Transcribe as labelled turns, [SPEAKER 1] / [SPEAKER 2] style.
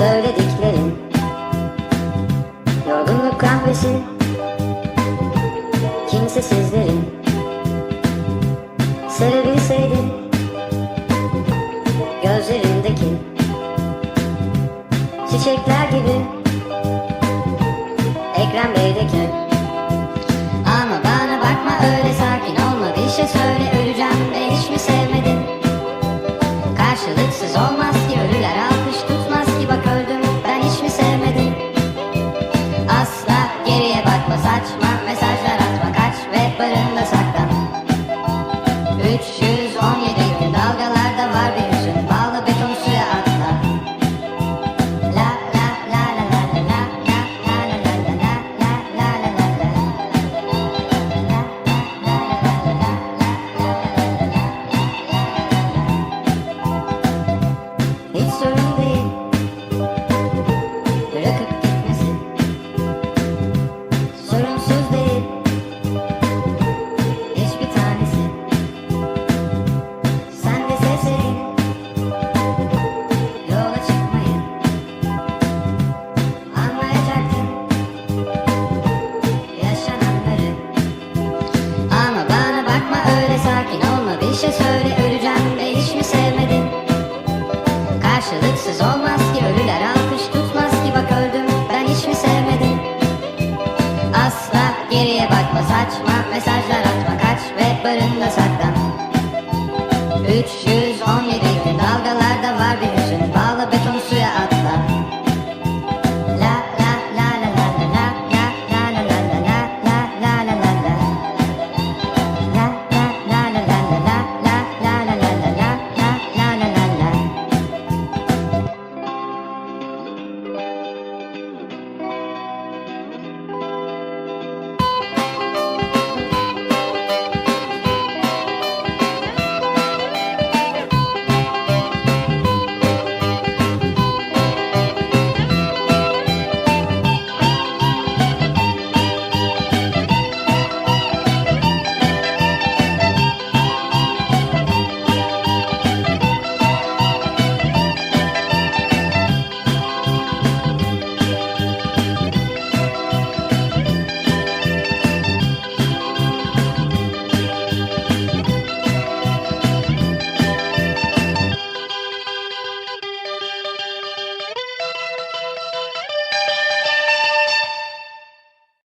[SPEAKER 1] söylediklerin Yorgunluk kahvesi Kimsesizlerin Sevebilseydin Gözlerindeki Çiçekler gibi Ekrem Bey'deki. Ama bana bakma öyle sakin olma bir şey söyle. It's is hurting.